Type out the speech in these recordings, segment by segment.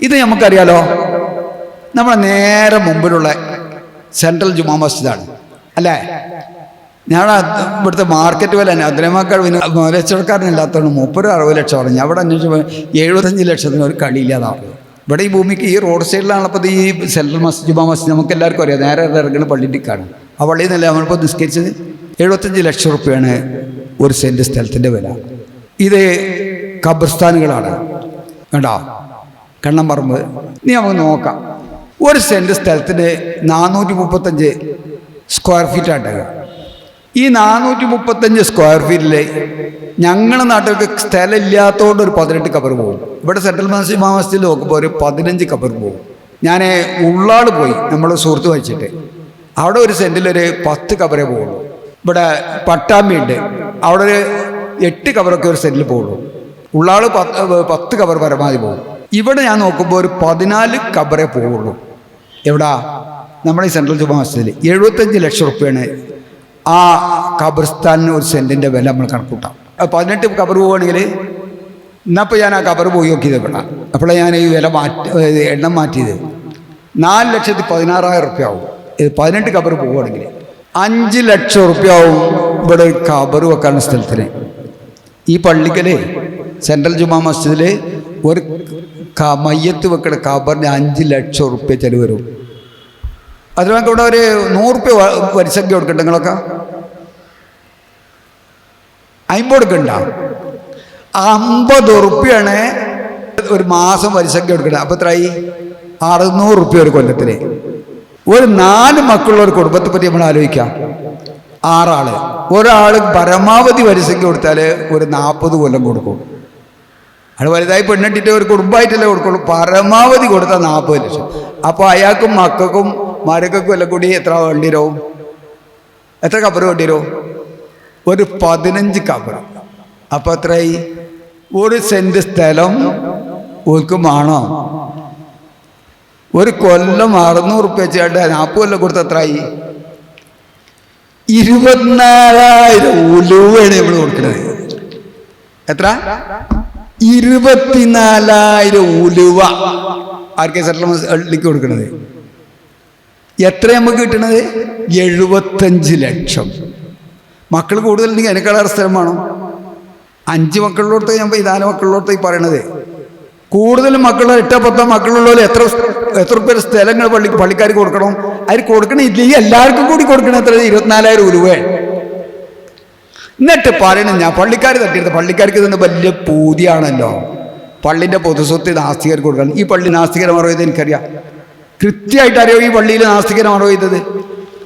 ഇത് നമുക്കറിയാലോ നമ്മളെ നേരെ മുമ്പിലുള്ള സെൻട്രൽ ജുമാ മസ്ജിദാണ് അല്ലേ? ഞാൻ ഇവിടുത്തെ മാർക്കറ്റ് വില തന്നെ അതിനേക്കാൾ പിന്നെ മുപ്പത് അറുപത് ലക്ഷം പറഞ്ഞു അവിടെ അന്വേഷിച്ചപ്പോൾ എഴുപത്തഞ്ച് ലക്ഷത്തിന് ഒരു കളിയില്ലാതാണ് ഇവിടെ ഈ ഭൂമിക്ക് ഈ റോഡ് സൈഡിലാണപ്പോൾ ഈ സെൻട്രൽ മസ്ജിദ് ജുമാ മസ്ജിദ് നമുക്ക് എല്ലാവർക്കും അറിയാം. നേരെ ഇറങ്ങുന്ന പള്ളിന്റെക്കാണ് ആ പള്ളിയിൽ നിന്നല്ലേ നമ്മളിപ്പോൾ നിസ്കരിച്ചത്? എഴുപത്തഞ്ച് ലക്ഷം റുപ്യാണ് ഒരു സെന്റ് സ്ഥലത്തിന്റെ വില. ഇത് ഖബർസ്ഥാനുകളാണ് കണ്ടോ കണ്ണമ്പറമ്പ് നീ നമുക്ക് നോക്കാം. ഒരു സെന്റ് സ്ഥലത്തിന് നാനൂറ്റി മുപ്പത്തഞ്ച് സ്ക്വയർ ഫീറ്റ് ആട്ടുക ഈ നാനൂറ്റി മുപ്പത്തഞ്ച് സ്ക്വയർ ഫീറ്റിൽ ഞങ്ങളുടെ നാട്ടുകൾക്ക് സ്ഥലമില്ലാത്തതുകൊണ്ട് ഒരു പതിനെട്ട് കബർ പോകും. ഇവിടെ സെൻട്രൽ മാസത്തിൽ നോക്കുമ്പോൾ ഒരു പതിനഞ്ച് കബർ പോകും. ഞാൻ ഉള്ളാട് പോയി നമ്മൾ സുഹൃത്ത് വായിച്ചിട്ട് അവിടെ ഒരു സെന്റിലൊരു പത്ത് കബറേ പോകുള്ളൂ. ഇവിടെ പട്ടാമ്പിയുണ്ട് അവിടെ ഒരു എട്ട് കബറൊക്കെ ഒരു സെന്റിൽ പോകുള്ളൂ. ഉള്ളാൾ പത്ത് പത്ത് കബർ പരമാവധി പോകും. ഇവിടെ ഞാൻ നോക്കുമ്പോൾ ഒരു പതിനാല് കബറേ പോവുള്ളൂ. എവിടാ? നമ്മുടെ ഈ സെൻട്രൽ ജുമാ മസ്ജിദിൽ എഴുപത്തഞ്ച് ലക്ഷം റുപ്യാണ് ആ കബർസ്ഥാനിന് ഒരു സെന്റിന്റെ വില നമ്മൾ കണക്കൂട്ടാം. പതിനെട്ട് കബർ പോവുകയാണെങ്കിൽ എന്നപ്പോൾ ഞാൻ ആ കബർ പോയി നോക്കിയത് വേണം അപ്പോഴാണ് ഞാൻ ഈ വില മാറ്റി എണ്ണം മാറ്റിയത്. നാല് ലക്ഷത്തി പതിനാറായിരം റുപ്യ ആവും. ഇത് പതിനെട്ട് കബർ പോവുകയാണെങ്കിൽ അഞ്ച് ലക്ഷം റുപ്യ ആവും ഇവിടെ കബർ വെക്കാനുള്ള സ്ഥലത്തിന്. ഈ പള്ളിക്കൽ സെൻട്രൽ ജുമാ മസ്ജിദിൽ ഒരു മയ്യത്ത് വെക്കണ കബറിന് അഞ്ച് ലക്ഷം റുപ്യ ചെലവ് വരും. അത് നമുക്ക് ഇവിടെ ഒരു നൂറുപ്യ വരിസംഖ്യ കൊടുക്കണ്ട നിങ്ങളൊക്കെ? അമ്പത് കൊടുക്കണ്ട. അമ്പത് ഉറുപ്പ്യാണ് ഒരു മാസം വരിസംഖ്യ കൊടുക്കണ്ട അപ്പോൾ എത്രയായി? അറുന്നൂറ് റുപ്യ ഒരു കൊല്ലത്തിന് ഒരു നാല് മക്കളുള്ള ഒരു കുടുംബത്തെ പറ്റി നമ്മൾ ആലോചിക്കാം. ആറാൾ. ഒരാൾ പരമാവധി വരിസംഖ്യ കൊടുത്താൽ ഒരു നാൽപ്പത് കൊല്ലം കൊടുക്കും. അയാൾ വലുതായി പെണ്ണിട്ടിട്ട് ഒരു കുടുംബമായിട്ടല്ലേ കൊടുക്കുള്ളൂ. പരമാവധി കൊടുത്താൽ നാൽപ്പത് ലക്ഷം. അപ്പോൾ അയാൾക്കും മക്കൾക്കും മരക്കൊക്കെ എല്ലാം കൂടി എത്ര വേണ്ടി വരും? എത്ര കപ്പറ് വേണ്ടി വരും? ഒരു പതിനഞ്ച് കബർ അപ്പോൾ എത്രയായി? ഒരു സെന്റ് സ്ഥലം ഓൽക്കുമാണോ ഒരു കൊല്ലം അറുന്നൂറ് റുപ്യ വെച്ചാണ്ട് നാൽപ്പത് കൊല്ലം കൊടുത്ത എത്രയായി? ഇരുപത്തിനാലായിരം ഉലുവാണ് നമ്മൾ കൊടുക്കുന്നത് എത്ര? ഇരുപത്തിനാലായിരം ഉലുവ. ആർക്കെ സെറ്റിൽമെന്റ് കൊടുക്കുന്നത് എത്ര നമുക്ക് കിട്ടണത്? എഴുപത്തഞ്ച് ലക്ഷം. മക്കൾ കൂടുതലുണ്ടെങ്കിൽ അതിനേക്കാളേറെ സ്ഥലം വേണം. അഞ്ച് മക്കളിലോട്ട് ഞാൻ ഈ നാല് മക്കളിലോട്ട് ഈ പറയണത്. കൂടുതലും മക്കൾ എട്ടോ പത്തോ മക്കളുള്ളവർ എത്ര എത്ര പേര് സ്ഥലങ്ങൾ പള്ളി പള്ളിക്കാർക്ക് കൊടുക്കണം? അതിന് കൊടുക്കണില്ലെങ്കിൽ എല്ലാവർക്കും കൂടി കൊടുക്കണം എത്ര ഇരുപത്തിനാലായിരം ഉരുവേ എന്നിട്ട് പറയണം ഞാൻ പള്ളിക്കാർ തട്ടിയെടുത്ത പള്ളിക്കാർക്ക് തന്നെ വലിയ പൂതിയാണല്ലോ. പള്ളിന്റെ പൊതുസ്വത്ത് നാസ്തികർക്ക് കൊടുക്കണം. ഈ പള്ളി നാസ്തികരം മറവെയ്ത് എനിക്കറിയാം. കൃത്യമായിട്ട് അറിയോ ഈ പള്ളിയിൽ നാസ്തികരം മറവെയ്തത്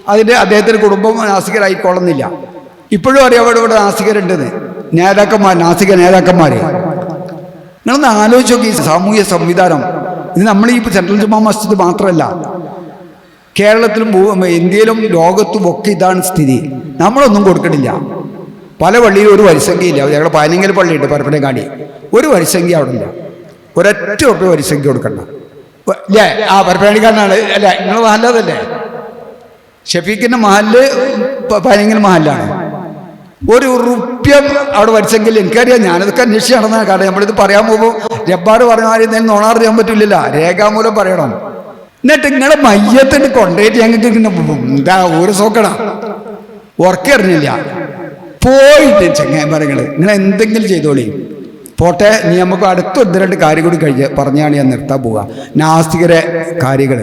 അതിന്റെ അദ്ദേഹത്തിന്റെ കുടുംബം നാസ്തികരായിക്കൊള്ളുന്നില്ല. ഇപ്പോഴും അറിയാം അവിടെ ഇവിടെ നാസ്തികരുണ്ടെന്ന്? നേതാക്കന്മാർ നാസ്തിക നേതാക്കന്മാർ നിങ്ങളൊന്ന് ആലോചിച്ച് നോക്കി സാമൂഹ്യ സംവിധാനം. ഇത് നമ്മൾ ഈ സെൻട്രൽ ജുമാ മസ്ജിദ് മാത്രമല്ല കേരളത്തിലും ഇന്ത്യയിലും ലോകത്തും ഒക്കെ ഇതാണ് സ്ഥിതി. നമ്മളൊന്നും കൊടുക്കണില്ല. പല പള്ളിയിലും ഒരു വരിസംഖ്യയില്ല. ഞങ്ങൾ പാനിങ്ങൽ പള്ളിയുണ്ട് പരപ്പനങ്ങാടി ഒരു വരിസംഖ്യ അവിടെ ഉണ്ട് ഒരൊറ്റ ഉറപ്പ് വരിസംഖ്യ കൊടുക്കണ്ട. അല്ലേ ആ പരപ്പനങ്ങാടിക്കാരനാണ് അല്ല നിങ്ങൾ മഹല്ലതല്ലേ ഷഫീഖിന്റെ മഹൽ പാനിങ്ങൽ മഹല്ലാണ്. ഒരു റുപ്യം അവിടെ വരിച്ചെങ്കിൽ എനിക്കറിയാം ഞാനതൊക്കെ അന്വേഷിച്ച് നടന്ന കാരണം നമ്മളിത് പറയാൻ പോകുമ്പോൾ ജബ്ബാർ പറഞ്ഞ മാതിരി എന്തെങ്കിലും ചെയ്യാൻ പറ്റില്ലല്ലോ. രേഖാമൂലം പറയണം. എന്നിട്ട് നിങ്ങളെ മയ്യത്തിന് കൊണ്ടേറ്റ് ഞങ്ങൾക്ക് എന്താ ഒരു സോക്കടാ. ഉറക്കറിഞ്ഞില്ല പോയിട്ട് ചങ്ങായിമാരങ്ങൾ നിങ്ങൾ എന്തെങ്കിലും ചെയ്തോളി. പോട്ടെ നീ നമുക്ക് അടുത്ത ഒന്ന് രണ്ട് കാര്യം കൂടി കഴിഞ്ഞ് പറഞ്ഞാണ് ഞാൻ നിർത്താൻ പോവുക. നാസ്തികരെ കാര്യങ്ങൾ